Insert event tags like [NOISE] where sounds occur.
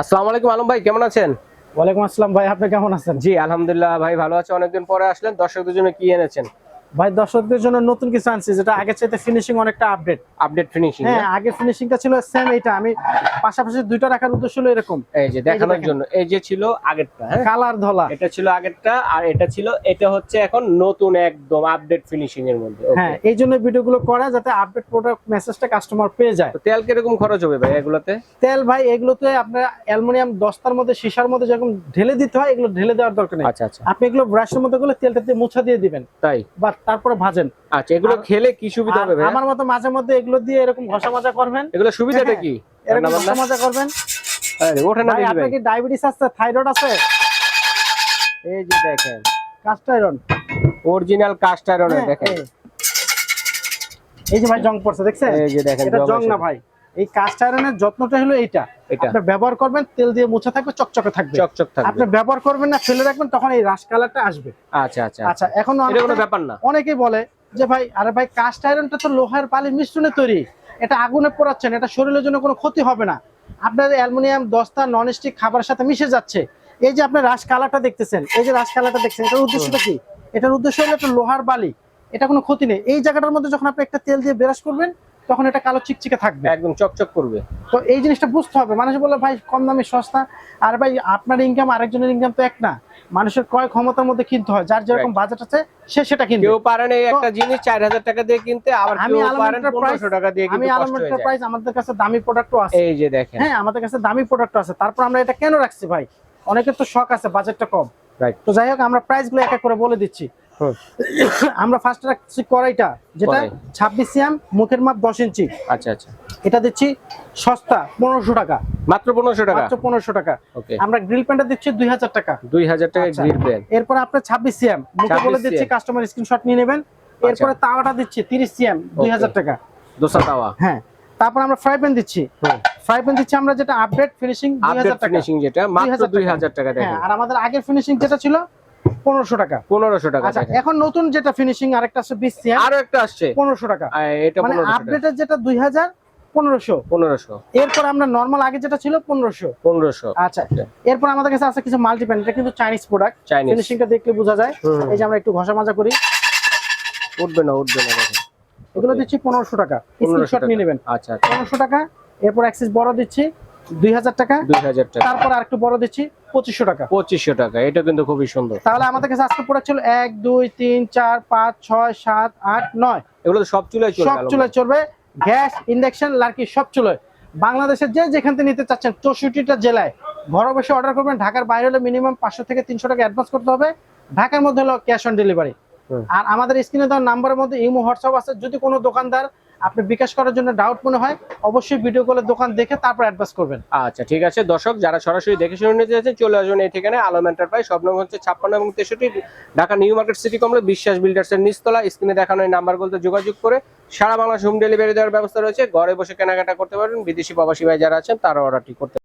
আসসালামু আলাইকুম আলম ভাই কেমন আছেন? ওয়ালাইকুম আসসালাম ভাই আপনি কেমন আছেন? জি আলহামদুলিল্লাহ ভাই ভালো আছে। অনেকদিন পরে আসলেন দর্শকদের জন্য কি এনেছেন? ভাই দর্শকদের জন্য নতুন কিছু আনছি যেটা আগে চাইতে ফিনিশিং অনেকটা আপডেট আপডেট ফিনিশিং হ্যাঁ আগে ফিনিশিংটা ছিল সেম এইটা। আমি পাশাপাশি দুইটা রাখার উদ্দেশ্য হলো এরকম। এই যে দেখানোর জন্য এই যে ছিল আগেরটা হ্যাঁ? কালার ধলা। এটা ছিল আগেরটা আর এটা ছিল এটা হচ্ছে এখন নতুন একদম আপডেট ফিনিশিং এর মধ্যে. হ্যাঁ এই জন্য ভিডিওগুলো করা যাতে আপডেট প্রোডাক্ট মেসেজটা কাস্টমার পেয়ে যায়। তো তেল কীরকম খরচ হবে ভাই এগুলোতে? তেল ভাই এগুলোতে আপনার অ্যালুমিনিয়াম দস্তার মধ্যে সীসার মধ্যে যখন ঢেলে দিতে হয় এগুলো ঢেলে দেওয়ার দরকার নেই। আচ্ছা আচ্ছা। আপনি এগুলো ব্রাশের মধ্যে গুলো তেলটা দিয়ে মুছা দিয়ে দিবেন। তাই? বা তারপরে ভাজেন। আচ্ছা এগুলো খেলে কি সুবিধা হবে আমার মতো মাঝে মধ্যে এগুলো দিয়ে এরকম ঘষা মাজা করবেন। এগুলো সুবিধাটা কি? [LAUGHS] এরকম ঘষা মাজা করবেন। আরে, ওঠে না ভাই আপনার কি ডায়াবেটিস আছে? থাইরয়েড আছে? এই যে দেখেন। Cast iron original cast iron দেখেন। এই। যে ভাই জং পড়ছে দেখছেন? এই যে দেখেন এটা জং না ভাই। এই কাস্ট আয়রনের যত্নটা হলো এইটা। এটা। আপনি ব্যবহার করবেন তেল দিয়ে মুছে থাকবে চকচকে থাকবে। চকচক থাকবে। আপনি ব্যবহার করবেন না ফেলে রাখবেন তখন এই রাশ কালারটা আসবে। আচ্ছা আচ্ছা আচ্ছা এখন এটা কোনো ব্যাপার না। অনেকেই বলে যে ভাই আরে ভাই কাস্ট আয়রনটা তো লোহার বালির মিশ্রণে তৈরি। এটা আগুনে পোড়াচ্ছেন এটা শরীরের জন্য কোনো ক্ষতি হবে না। আপনার অ্যালুমিনিয়াম দস্তা নন স্টিক খাবারের সাথে মিশে যাচ্ছে। এই যে আপনি রাস কালারটা দেখতেছেন এই যে রাস কালারটা দেখছেন এটার উদ্দেশ্যটা কি? এটার উদ্দেশ্য হলো একটা লোহার বালি। এটা কোনো ক্ষতি নেই। এই জায়গাটার মধ্যে যখন আপনি একটা তেল দিয়ে ব্রাশ করবেন তখন এটা কালো চিকচিকে থাকবে। একদম চকচক করবে। তো এই জিনিসটা বুঝতে হবে। মানুষ বলে ভাই কম দামে সস্তা। আর ভাই আপনার ইনকাম আরেকজনের ইনকাম তো এক না। মানুষের ক্রয় ক্ষমতার মধ্যে কিনতে হয়। যার যেরকম বাজেট আছে সে সেটা কিনবে। কেউ পারেন এই একটা জিনিস চার হাজার টাকা দিয়ে কিনতে আবার আমি কেউ পারেন এন্টারপ্রাইজ- পনেরোশো টাকা দিয়ে কিনতে আমি আলমেন্টের প্রাইস আমাদের কাছে দামি প্রোডাক্টও আছে। এই যে দেখেন। হ্যাঁ আমাদের কাছে দামি প্রোডাক্ট আছে। তারপর আমরা এটা কেন রাখছি ভাই? অনেকের তো শখ আছে বাজেটটা কম। রাইট তো যাই হোক আমরা প্রাইসগুলো এক এক করে বলে দিচ্ছি। আমরা ফার্স্ট রাখছি কড়াইটা যেটা ছাব্বিশ সিএম মুখের মাপ দশ ইঞ্চি। আচ্ছা আচ্ছা। এটা দিচ্ছি সস্তা পনেরোশো টাকা। মাত্র পনেরোশো টাকা? মাত্র পনেরোশো টাকা। আমরা গ্রিল প্যান্টটা দিচ্ছি দুই হাজার টাকা। দুই হাজার টাকা আচ্ছা। গ্রিল পেন এরপর আপনার ছাব্বিশ সিএম মুখে বলে দিচ্ছি কাস্টমার স্ক্রিনশট নিয়ে নেবেন। এরপরে তাওয়াটা দিচ্ছি তিরিশ সিএম দুই হাজার টাকা। দোসা তাওয়া। হ্যাঁ। তারপর আমরা ফ্রাই প্যান দিচ্ছি। ফ্রাই প্যান দিচ্ছি আমরা যেটা আপডেট ফিনিশিং দুই আপডেট হাজার টাকা। ফিনিশিং যেটা মাত্র 2000 দুই টাকা। হাজার টাকা হ্যাঁ দেখেন। আর আমাদের আগের ফিনিশিং যেটা ছিল পনেরোশো টাকা। পনেরোশো টাকা আচ্ছা এখন নতুন যেটা ফিনিশিং আরেকটা আছে বিশ আরও একটা আসছে। পনেরোশো টাকা। এটা মানে আপডেটের যেটা দুই হাজার পনেরোশো। পনেরোশো। এরপর আমরা নর্মাল আগে যেটা ছিল পনেরোশো। পনেরোশো। আচ্ছা এরপর আমাদের কাছে আছে কিছু মাল্টিপ্যান এটা কিন্তু চাইনিজ প্রোডাক্ট চাইনিজ ফিনিশিংটা দেখলে বোঝা যায়। এই যে আমরা একটু ঘষা মাজা করি। উঠবে না উঠবে না এগুলো দিচ্ছি পনেরোশো টাকা। পনেরোশো স্ক্রিনশট নিয়ে নেবেন। আচ্ছা আচ্ছা। পনেরোশো টাকা। এরপর অ্যাক্সিস বড় দিচ্ছি। দুই হাজার টাকা? দুই হাজার টাকা। তারপর আরেকটু বড় দিচ্ছি পঁচিশশো টাকা। পঁচিশশো টাকা এটা কিন্তু খুবই সুন্দর। তাহলে আমাদের কাছে আজকে প্রোডাক্ট ছিল এক দুই তিন চার পাঁচ ছয় সাত আট নয়। এগুলো সব চুলাই সব চুলায় চলবে। গ্যাস ইন্ডাকশন লার্কি সব চুলায়। বাংলাদেশের যে যেখান থেকে নিতে চাচ্ছেন চৌষট্টিটা জেলায় ঘরে বসে অর্ডার করবেন। ঢাকার বাইরে হলে মিনিমাম পাঁচশো থেকে তিনশো টাকা অ্যাডভান্স করতে হবে। ঢাকার মধ্যে হলো ক্যাশ অন ডেলিভারি আর আমাদের স্ক্রিনে দেওয়ার নাম্বারের মধ্যে ইমো হোয়াটসঅ্যাপ আছে। যদি কোনো দোকানদার আপনি বিকাশ করার জন্য ডাউট মনে হয়, অবশ্যই ভিডিও কলের দোকান দেখে তারপর অ্যাডভান্স করবেন। আচ্ছা ঠিক আছে। দর্শক, যারা সরাসরি দেখে শুনে নিতে যাচ্ছেন চলে আসবেন এই ঠিকানায়, আলম এন্টারপ্রাইজ সব নম্বর হচ্ছে ছাপ্পান্ন এবং তেষট্টি, Dhaka new market city complex, Biswas builders এর নিচতলা। স্ক্রিনে দেখানো এই নাম্বারগুলোতে যোগাযোগ করে সারা বাংলাদেশ হোম ডেলিভারি দেওয়ার ব্যবস্থা রয়েছে। ঘরে বসে কেনাকাটা করতে পারবেন বিদেশি প্রবাসী ভাই যারা আছেন তারা অর্ডারটি করতে